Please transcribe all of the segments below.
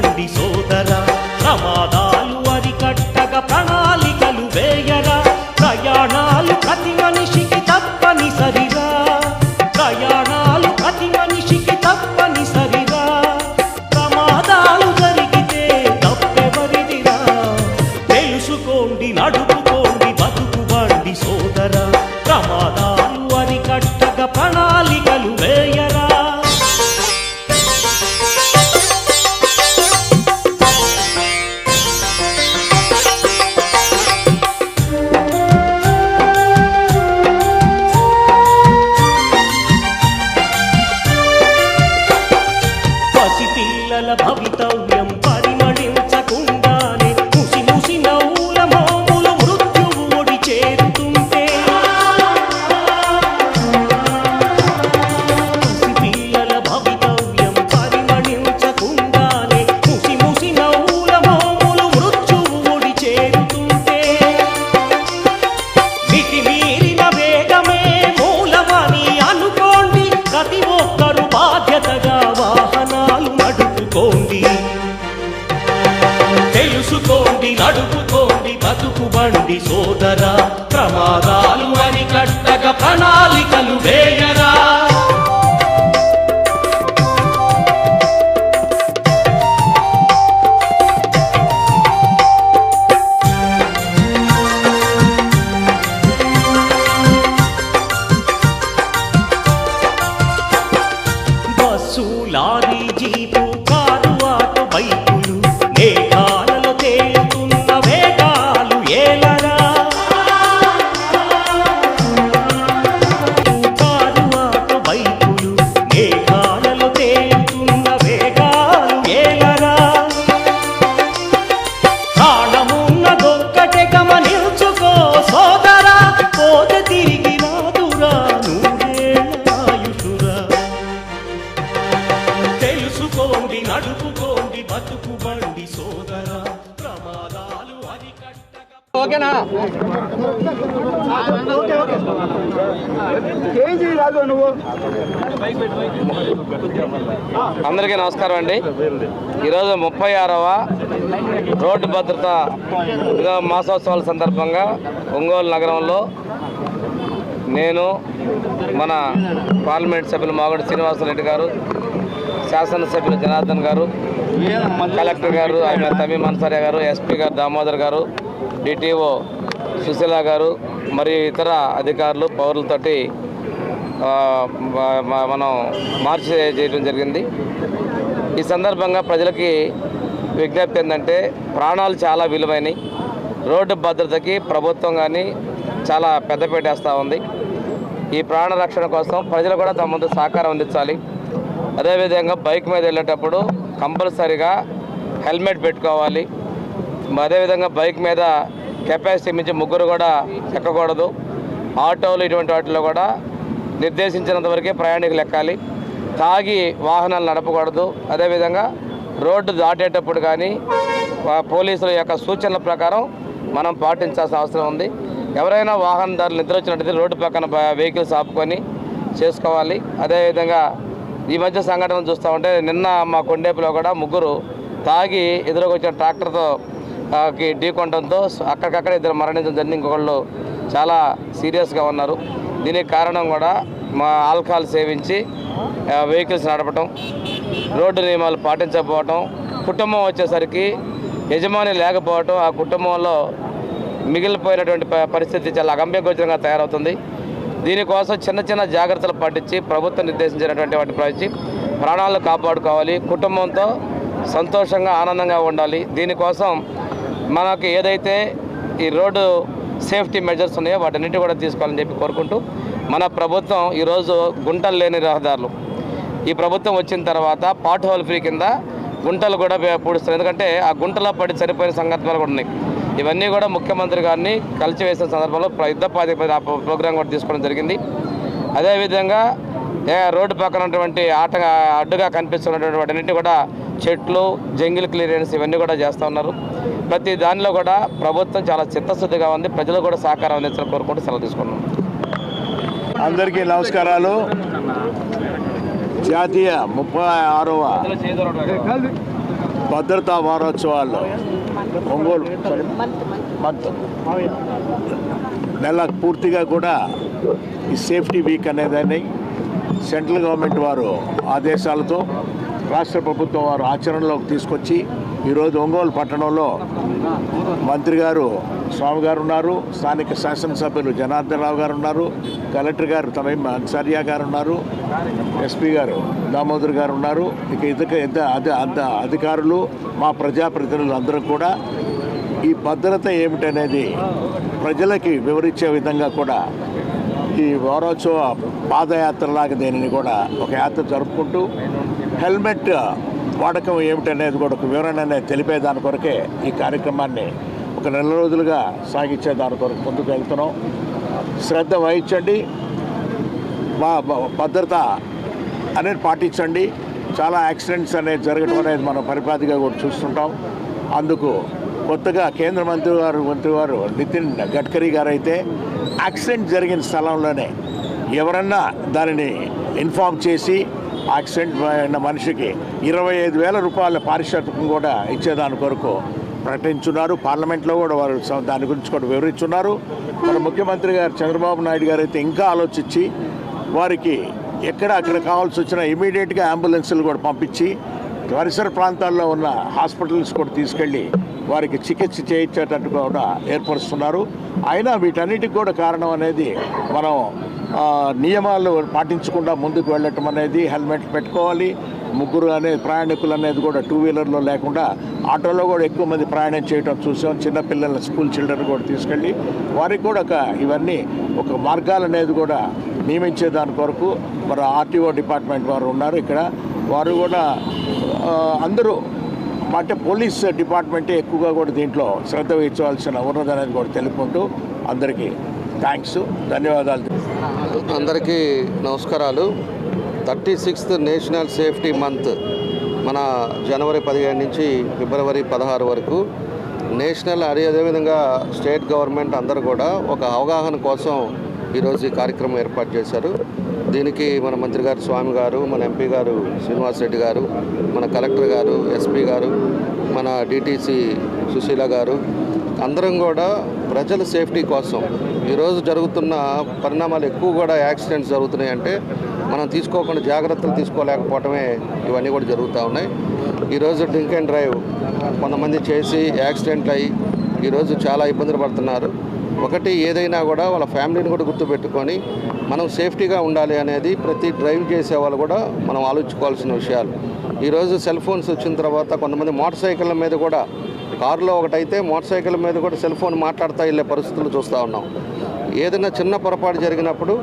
condición. నమస్కారం అండి. ఈరోజు ముప్పై ఆరవ రోడ్డు భద్రత మాసోత్సవాల సందర్భంగా ఒంగోలు నగరంలో నేను మన పార్లమెంట్ సభ్యులు మాగడి శ్రీనివాసరెడ్డి గారు శాసనసభ్యులు జనార్దన్ గారు కలెక్టర్ గారు ఆయన తమీం అన్సారియా గారు ఎస్పీ గారు దామోదర్ గారు డిటిఓ సుశీల గారు మరియు ఇతర అధికారులు పౌరులతోటి మనం మార్చి చేయడం జరిగింది. ఈ సందర్భంగా ప్రజలకి విజ్ఞప్తి ఏంటంటే ప్రాణాలు చాలా విలువైనవి రోడ్డు భద్రతకి ప్రభుత్వం కానీ చాలా పెద్దపీట వేస్తూ ఉంది. ఈ ప్రాణ రక్షణ కోసం ప్రజలు కూడా తమ ముందు సహకారం అందించాలి. అదేవిధంగా బైక్ మీద వెళ్ళేటప్పుడు కంపల్సరీగా హెల్మెట్ పెట్టుకోవాలి. అదేవిధంగా బైక్ మీద కెపాసిటీ మించి ముగ్గురు కూడా ఎక్కకూడదు. ఆటోలు ఇటువంటి వాటిలో కూడా నిర్దేశించినంత వరకే ప్రయాణికులు ఎక్కాలి. తాగి వాహనాలు నడపకూడదు. అదేవిధంగా రోడ్డు దాటేటప్పుడు కానీ పోలీసుల యొక్క సూచనల ప్రకారం మనం పాటించాల్సిన అవసరం ఉంది. ఎవరైనా వాహనదారులు నిద్ర వచ్చినట్టయితే రోడ్డు పక్కన వెహికల్స్ ఆపుకొని చేసుకోవాలి. అదేవిధంగా ఈ మధ్య సంఘటన చూస్తూ ఉంటే నిన్న మా కొండేపులో కూడా ముగ్గురు తాగి ఎదురుకు వచ్చిన ట్రాక్టర్తో ఢీకొనడంతో అక్కడికక్కడ ఇద్దరు మరణించడం జరిగింది. ఇంకొకళ్ళు చాలా సీరియస్గా ఉన్నారు. దీనికి కారణం కూడా మా ఆల్కహాల్ సేవించి వెహికల్స్ నడపటం రోడ్డు నియమాలు పాటించకపోవటం కుటుంబం వచ్చేసరికి యజమాని లేకపోవటం ఆ కుటుంబంలో మిగిలిపోయినటువంటి ప- పరిస్థితి చాలా అగమ్యగోచరంగా తయారవుతుంది. దీనికోసం చిన్న చిన్న జాగ్రత్తలు పాటించి ప్రభుత్వం నిర్దేశించినటువంటి వాటి పాటించి ప్రాణాలను కాపాడుకోవాలి. కుటుంబంతో సంతోషంగా ఆనందంగా ఉండాలి. దీనికోసం మనకు ఏదైతే ఈ రోడ్డు సేఫ్టీ మెజర్స్ ఉన్నాయో వాటన్నిటి కూడా తీసుకోవాలని చెప్పి కోరుకుంటూ మన ప్రభుత్వం ఈరోజు గుంటలు లేని రహదారులు. ఈ ప్రభుత్వం వచ్చిన తర్వాత పాట్ హోల్ ఫ్రీ కింద గుంటలు కూడా పూడుస్తారు. ఎందుకంటే ఆ గుంటలో పడి చనిపోయిన సంఘటనలు కూడా ఉన్నాయి. ఇవన్నీ కూడా ముఖ్యమంత్రి గారిని కలిసి వేసిన సందర్భంలో యుద్ధ ప్రాతిపదికన ప్రోగ్రాం కూడా తీసుకోవడం జరిగింది. అదేవిధంగా రోడ్డు పక్కన ఉన్నటువంటి ఆట అడ్డుగా కనిపిస్తున్నటువంటి వాటన్నింటినీ కూడా చెట్లు జంగిల్ క్లియరెన్స్ ఇవన్నీ కూడా చేస్తూ ఉన్నారు. ప్రతి దానిలో కూడా ప్రభుత్వం చాలా చిత్తశుద్ధిగా ఉంది. ప్రజలు కూడా సహకారం అందించాలని కోరుకుంటూ సెలవు తీసుకున్నాం అందరికీ నమస్కారాలు. జాతీయ ముప్పై ఆరవ భద్రతా వారోత్సవాల్లో ఒంగోలు మంత్. నెల పూర్తిగా కూడా ఈ సేఫ్టీ వీక్ అనేదాన్ని సెంట్రల్ గవర్నమెంట్ వారు ఆదేశాలతో రాష్ట్ర ప్రభుత్వం వారు ఆచరణలోకి తీసుకొచ్చి ఈరోజు ఒంగోలు పట్టణంలో మంత్రి గారు స్వామి గారు ఉన్నారు స్థానిక శాసనసభ్యులు జనార్దన్ రావు గారు ఉన్నారు కలెక్టర్ గారు తమ అన్సారియా గారు ఉన్నారు ఎస్పీ గారు దామోదర్ గారు ఉన్నారు. ఇక ఇతక ఇద్ద అధ అధికారులు మా ప్రజాప్రతినిధులు అందరూ కూడా ఈ భద్రత ఏమిటనేది ప్రజలకి వివరించే విధంగా కూడా ఈ వారోత్సవ పాదయాత్రలాగా దీనిని కూడా ఒక యాత్ర జరుపుకుంటూ హెల్మెట్ వాడకం ఏమిటనేది కూడా ఒక వివరణ అనేది తెలిపే దాని కొరకే ఈ కార్యక్రమాన్ని ఒక నెల రోజులుగా సాగించే దాని కొరకు ముందుకు వెళ్తున్నాం. శ్రద్ధ వహించండి. మా భద్రత అనేది పాటించండి. చాలా యాక్సిడెంట్స్ అనేది జరగడం అనేది మనం పరిపాటిగా కూడా చూస్తుంటాం. అందుకు కొత్తగా కేంద్ర మంత్రి గారు మంత్రి గారు నితిన్ గడ్కరీ గారు అయితే యాక్సిడెంట్ జరిగిన స్థలంలోనే ఎవరన్నా దానిని ఇన్ఫామ్ చేసి యాక్సిడెంట్ అయిన మనిషికి ఇరవై ఐదు వేల రూపాయల పారిశ్రామికం కూడా ఇచ్చేదాని కొరకు ప్రకటించున్నారు. పార్లమెంట్లో కూడా వారు దాని గురించి కూడా వివరించున్నారు మన ముఖ్యమంత్రి గారు చంద్రబాబు నాయుడు గారు అయితే ఇంకా ఆలోచించి వారికి ఎక్కడ అక్కడ కావాల్సి వచ్చినా ఇమీడియట్గా అంబులెన్సులు కూడా పంపించి పరిసర ప్రాంతాల్లో ఉన్న హాస్పిటల్స్ కూడా తీసుకెళ్ళి వారికి చికిత్స చేయించేటట్టు కూడా ఏర్పరుస్తున్నారు. అయినా వీటన్నిటికి కూడా కారణం అనేది మనం నియమాలు పాటించకుండా ముందుకు వెళ్ళటం అనేది హెల్మెట్ పెట్టుకోవాలి. ముగ్గురు అనేది ప్రయాణికులు అనేది కూడా టూ వీలర్లో లేకుండా ఆటోలో కూడా ఎక్కువ మంది ప్రయాణం చేయడం చూసాం. చిన్నపిల్లల స్కూల్ చిల్డ్రన్ కూడా తీసుకెళ్ళి వారికి కూడా ఒక ఇవన్నీ ఒక మార్గాలు అనేది కూడా నియమించే దాని కొరకు మరి ఆర్టీఓ డిపార్ట్మెంట్ వారు ఉన్నారు ఇక్కడ. వారు కూడా అందరూ అంటే పోలీస్ డిపార్ట్మెంటే ఎక్కువగా కూడా దీంట్లో శ్రద్ధ వహించవలసిన ఉన్నదనేది కూడా తెలుపుకుంటూ అందరికీ థ్యాంక్స్. ధన్యవాదాలు. అందరికీ నమస్కారాలు. Thirty sixth national safety month మన జనవరి పదిహేను నుంచి ఫిబ్రవరి పదహారు వరకు. నేషనల్ అదే అదేవిధంగా స్టేట్ గవర్నమెంట్ అందరూ కూడా ఒక అవగాహన కోసం ఈరోజు ఈ కార్యక్రమం ఏర్పాటు చేశారు. దీనికి మన మంత్రి గారు స్వామి గారు మన ఎంపీ గారు శ్రీనివాస్ రెడ్డి గారు మన కలెక్టర్ గారు ఎస్పీ గారు మన డిటీసీ సుశీల గారు అందరం కూడా ప్రజల సేఫ్టీ కోసం ఈరోజు జరుగుతున్న పరిణామాలు ఎక్కువ కూడా యాక్సిడెంట్స్ జరుగుతున్నాయి అంటే మనం తీసుకోకుండా జాగ్రత్తలు తీసుకోలేకపోవటమే ఇవన్నీ కూడా జరుగుతూ ఉన్నాయి. ఈరోజు డ్రింక్ అండ్ డ్రైవ్ కొంతమంది చేసి యాక్సిడెంట్లు అయ్యి ఈరోజు చాలా ఇబ్బందులు పడుతున్నారు. ఒకటి ఏదైనా కూడా వాళ్ళ ఫ్యామిలీని కూడా గుర్తుపెట్టుకొని మనం సేఫ్టీగా ఉండాలి అనేది ప్రతి డ్రైవ్ చేసే వాళ్ళు కూడా మనం ఆలోచించుకోవాల్సిన విషయాలు. ఈరోజు సెల్ ఫోన్స్ వచ్చిన తర్వాత కొంతమంది మోటార్ సైకిళ్ళ మీద కూడా కారులో ఒకటైతే మోటార్ సైకిల్ మీద కూడా సెల్ ఫోన్ మాట్లాడుతూ వెళ్ళే పరిస్థితులు చూస్తూ ఉన్నాం. ఏదైనా చిన్న పొరపాటు జరిగినప్పుడు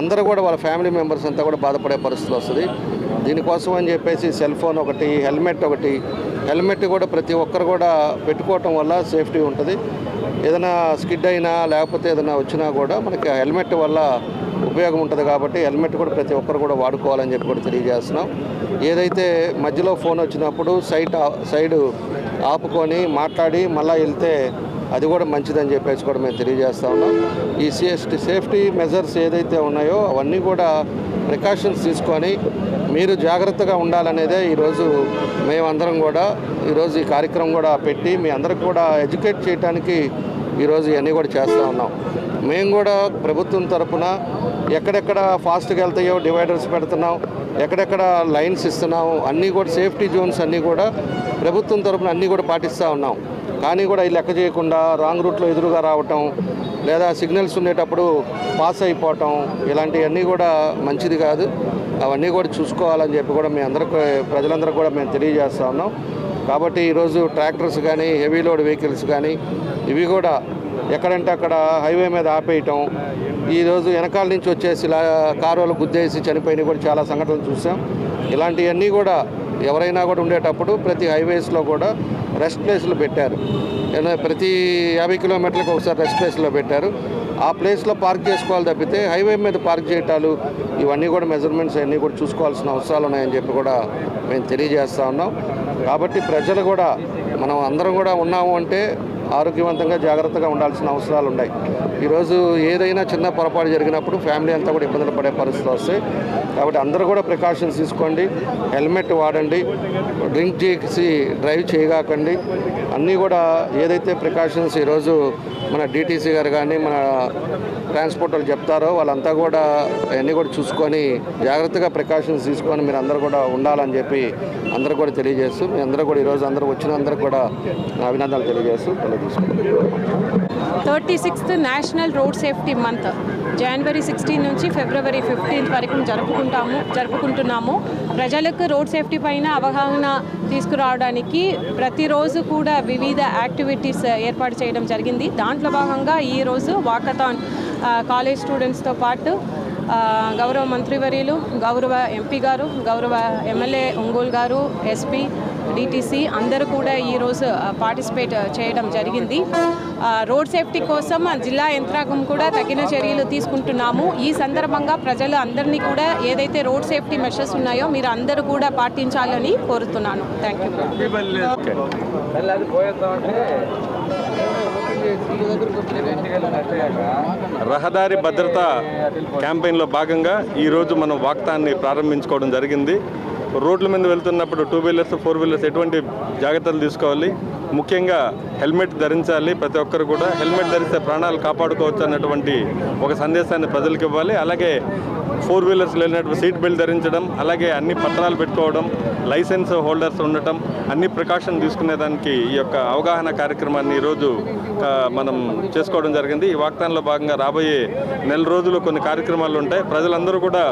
అందరూ కూడా వాళ్ళ ఫ్యామిలీ మెంబర్స్ అంతా కూడా బాధపడే పరిస్థితి వస్తుంది. దీనికోసం అని చెప్పేసి సెల్ ఫోన్ ఒకటి హెల్మెట్ ఒకటి హెల్మెట్ కూడా ప్రతి ఒక్కరు కూడా పెట్టుకోవటం వల్ల సేఫ్టీ ఉంటుంది. ఏదైనా స్కిడ్ అయినా లేకపోతే ఏదైనా వచ్చినా కూడా మనకి హెల్మెట్ వల్ల ఉపయోగం ఉంటుంది కాబట్టి హెల్మెట్ కూడా ప్రతి ఒక్కరు కూడా వాడుకోవాలని చెప్పి కూడా తెలియజేస్తున్నాం. ఏదైతే మధ్యలో ఫోన్ వచ్చినప్పుడు సైట్ సైడ్ సైడు ఆపుకొని మాట్లాడి మళ్ళీ వెళ్తే అది కూడా మంచిదని చెప్పేసి కూడా మేము తెలియజేస్తా ఉన్నాం. ఈ సేఫ్టీ సేఫ్టీ మెజర్స్ ఏదైతే ఉన్నాయో అవన్నీ కూడా ప్రికాషన్స్ తీసుకొని మీరు జాగ్రత్తగా ఉండాలనేదే ఈరోజు మేమందరం కూడా ఈరోజు ఈ కార్యక్రమం కూడా పెట్టి మీ అందరికి కూడా ఎడ్యుకేట్ చేయడానికి ఈరోజు ఇవన్నీ కూడా చేస్తూ ఉన్నాం. మేము కూడా ప్రభుత్వం తరఫున ఎక్కడెక్కడ ఫాస్ట్గా వెళ్తాయో డివైడర్స్ పెడుతున్నాం ఎక్కడెక్కడ లైన్స్ ఇస్తున్నాము అన్నీ కూడా సేఫ్టీ జోన్స్ అన్నీ కూడా ప్రభుత్వం తరఫున అన్నీ కూడా పాటిస్తూ ఉన్నాం. కానీ కూడా ఈ లెక్క చేయకుండా రాంగ్ రూట్లో ఎదురుగా రావటం లేదా సిగ్నల్స్ ఉండేటప్పుడు పాస్ అయిపోవటం ఇలాంటివన్నీ కూడా మంచిది కాదు. అవన్నీ కూడా చూసుకోవాలని చెప్పి కూడా మీ అందరికి ప్రజలందరూ కూడా మేము తెలియజేస్తా ఉన్నాం. కాబట్టి ఈరోజు ట్రాక్టర్స్ కానీ హెవీ లోడ్ వెహికల్స్ కానీ ఇవి కూడా ఎక్కడంటే అక్కడ హైవే మీద ఆపేయటం ఈరోజు వెనకాల నుంచి వచ్చేసి ఇలా కారులు గుద్దేసి చనిపోయినవి కూడా చాలా సంఘటనలు చూసాం. ఇలాంటివన్నీ కూడా ఎవరైనా కూడా ఉండేటప్పుడు ప్రతి హైవేస్లో కూడా రెస్ట్ ప్లేస్లు పెట్టారు. ఏదైనా ప్రతి యాభై కిలోమీటర్లకు ఒకసారి రెస్ట్ ప్లేస్లో పెట్టారు. ఆ ప్లేస్లో పార్క్ చేసుకోవాలి తప్పితే హైవే మీద పార్క్ చేయటాలు ఇవన్నీ కూడా మెజర్మెంట్స్ అన్నీ కూడా చూసుకోవాల్సిన అవసరాలు ఉన్నాయని చెప్పి కూడా మేము తెలియజేస్తూ ఉన్నాం. కాబట్టి ప్రజలు కూడా మనం అందరం కూడా ఉన్నాము అంటే ఆరోగ్యవంతంగా జాగ్రత్తగా ఉండాల్సిన అవసరాలు ఉన్నాయి ఈరోజు ఏదైనా చిన్న పొరపాటు జరిగినప్పుడు ఫ్యామిలీ అంతా కూడా ఇబ్బందులు పడే పరిస్థితి వస్తాయి. కాబట్టి అందరూ కూడా ప్రికాషన్స్ తీసుకోండి హెల్మెట్ వాడండి డ్రింక్ చేసి డ్రైవ్ చేయగాకండి. అన్నీ కూడా ఏదైతే ప్రికాషన్స్ ఈరోజు మన డిటీసీ గారు కానీ మన ట్రాన్స్పోర్ట్ వాళ్ళు చెప్తారో వాళ్ళంతా కూడా అవన్నీ కూడా చూసుకొని జాగ్రత్తగా ప్రికాషన్స్ తీసుకొని మీరు అందరూ కూడా ఉండాలని చెప్పి అందరూ కూడా తెలియజేస్తూ మీ అందరూ కూడా ఈరోజు అందరూ వచ్చిన అందరూ కూడా నా అభినందనలు తెలియజేస్తూ తెలియజేసుకుంటాం thirty sixth national road safety month. జనవరి సిక్స్టీన్ నుంచి ఫిబ్రవరి ఫిఫ్టీన్త్ వరకు జరుపుకుంటాము జరుపుకుంటున్నాము. ప్రజలకు రోడ్ సేఫ్టీ పైన అవగాహన తీసుకురావడానికి ప్రతిరోజు కూడా వివిధ యాక్టివిటీస్ ఏర్పాటు చేయడం జరిగింది. దాంట్లో భాగంగా ఈరోజు వాకథాన్ కాలేజ్ స్టూడెంట్స్తో పాటు గౌరవ మంత్రివర్యులు గౌరవ ఎంపీ గారు గౌరవ ఎమ్మెల్యే ఒంగోలు గారు ఎస్పీ డిటీసీ అందరూ కూడా ఈరోజు పార్టిసిపేట్ చేయడం జరిగింది. రోడ్ సేఫ్టీ కోసం జిల్లా యంత్రాంగం కూడా తగిన చర్యలు తీసుకుంటున్నాము. ఈ సందర్భంగా ప్రజలు అందరినీ కూడా ఏదైతే రోడ్ సేఫ్టీ మెషర్స్ ఉన్నాయో మీరు అందరూ కూడా పాటించాలని కోరుతున్నాను. థ్యాంక్ యూ రహదారి భద్రత క్యాంపెయిన్లో భాగంగా ఈరోజు మనం వాక్తాన్ని ప్రారంభించుకోవడం జరిగింది. రోడ్ల మీద వెళ్తున్నప్పుడు టూ వీలర్స్ ఫోర్ వీలర్స్ ఎటువంటి జాగ్రత్తలు తీసుకోవాలి? ముఖ్యంగా హెల్మెట్ ధరించాలి ప్రతి ఒక్కరు కూడా. హెల్మెట్ ధరిస్తే ప్రాణాలు కాపాడుకోవచ్చు అన్నటువంటి ఒక సందేశాన్ని ప్రజలకు ఇవ్వాలి. అలాగే ఫోర్ వీలర్స్ లేనటువంటి సీట్ బెల్ట్ ధరించడం అలాగే అన్ని పత్రాలు పెట్టుకోవడం లైసెన్స్ హోల్డర్స్ ఉండటం అన్ని ప్రికాషన్ తీసుకునేదానికి ఈ యొక్క అవగాహన కార్యక్రమాన్ని ఈరోజు మనం చేసుకోవడం జరిగింది. ఈ వాగ్దానంలో భాగంగా రాబోయే నెల రోజులు కొన్ని కార్యక్రమాలు ఉంటాయి. ప్రజలందరూ కూడా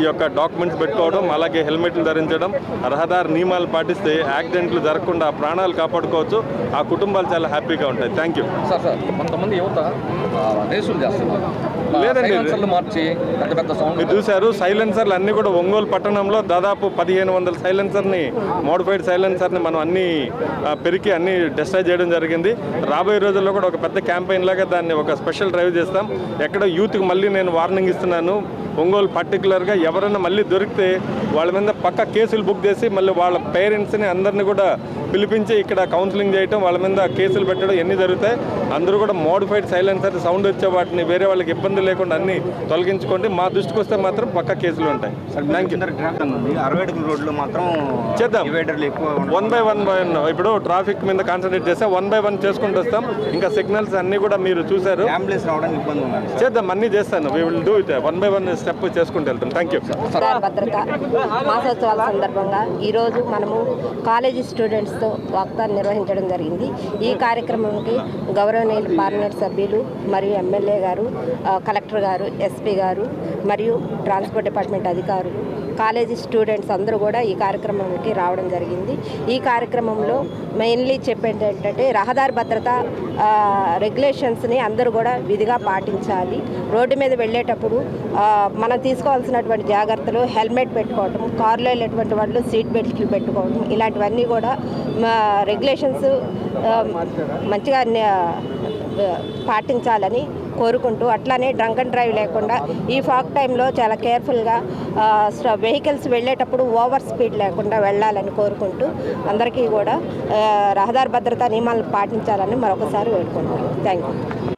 ఈ యొక్క డాక్యుమెంట్స్ పెట్టుకోవడం అలాగే హెల్మెట్లు ధరించడం రహదారి నియమాలు పాటిస్తే యాక్సిడెంట్లు జరగకుండా ప్రాణాలు కాపాడుకోవచ్చు. ఆ కుటుంబాలు చాలా హ్యాపీగా ఉంటాయి. థ్యాంక్ యూ సార్ సార్ కొంతమంది యువత రేసులు చేస్తున్నారు. లేదండి. మార్చి పెద్ద పెద్ద సౌండ్ మీరు చూశారు సైలెన్సర్లు అన్ని కూడా ఒంగోలు పట్టణంలో దాదాపు పదిహేను వందల సైలెన్సర్ని మోడిఫైడ్ సైలెన్సర్ని మనం అన్ని ఆ, పెరికి అన్ని డిస్ట్రాయ్ చేయడం జరిగింది. రాబోయే రోజుల్లో కూడా ఒక పెద్ద క్యాంపెయిన్ లాగా దాన్ని ఒక స్పెషల్ డ్రైవ్ చేస్తాం. ఎక్కడ యూత్కి మళ్ళీ నేను వార్నింగ్ ఇస్తున్నాను. ఒంగోలు పర్టికులర్గా ఎవరైనా మళ్ళీ దొరికితే వాళ్ళ మీద పక్క కేసులు బుక్ చేసి మళ్ళీ వాళ్ళ పేరెంట్స్ని అందరిని కూడా పిలిపించి ఇక్కడ కౌన్సిలింగ్ చేయటం వాళ్ళ మీద కేసులు పెట్టడం ఎన్ని జరుగుతాయి. అందరూ కూడా మోడిఫైడ్ సైలెన్సర్ సౌండ్ వచ్చే వాటిని వేరే వాళ్ళకి ఇబ్బంది లేకుండా అన్ని తొలగించుకోండి. మా దృష్టికి వస్తే మాత్రం పక్క కేసులు ఉంటాయి. రోడ్లు మాత్రం చేద్దాం. One by one by one ఇప్పుడు ట్రాఫిక్ మీద కాన్సన్ట్రేట్ చేస్తే వన్ బై వన్ చేసుకుంటూ వస్తాం. ఇంకా సిగ్నల్స్ అన్ని కూడా మీరు చూశారు. అంబులెన్స్ రావడానికి ఇబ్బంది ఉన్నది సార్. చేద్దాం అన్ని చేస్తాను. We will do it one by one step చేసుకుంటూ వెళ్తాం. థ్యాంక్ యూ భద్రత. మాసోత్సవాల సందర్భంగా ఈరోజు మనము కాలేజీ స్టూడెంట్స్తో వాగ్దాన్ని నిర్వహించడం జరిగింది. ఈ కార్యక్రమంకి గౌరవనీయులు పార్లమెంట్ సభ్యులు మరియు ఎమ్మెల్యే గారు కలెక్టర్ గారు ఎస్పీ గారు మరియు ట్రాన్స్పోర్ట్ డిపార్ట్మెంట్ అధికారులు కాలేజీ స్టూడెంట్స్ అందరూ కూడా ఈ కార్యక్రమంకి రావడం జరిగింది. ఈ కార్యక్రమంలో మెయిన్లీ చెప్పేది ఏంటంటే రహదారి భద్రత రెగ్యులేషన్స్ని అందరూ కూడా విధిగా పాటించాలి. రోడ్డు మీద వెళ్ళేటప్పుడు మనం తీసుకోవాల్సినటువంటి జాగ్రత్తలు హెల్మెట్ పెట్టుకోవటం కారులో వెళ్ళేటువంటి వాళ్ళు సీట్ బెల్ట్లు పెట్టుకోవడం ఇలాంటివన్నీ కూడా రెగ్యులేషన్స్ మంచిగా పాటించాలని కోరుకుంటూ అట్లానే డ్రంక్ అండ్ డ్రైవ్ లేకుండా ఈ ఫాక్ టైంలో చాలా కేర్ఫుల్గా వెహికల్స్ వెళ్ళేటప్పుడు ఓవర్ స్పీడ్ లేకుండా వెళ్ళాలని కోరుకుంటూ అందరికీ కూడా రహదారి భద్రతా నియమాలను పాటించాలని మరొకసారి వేడుకుంటున్నాను. Thank you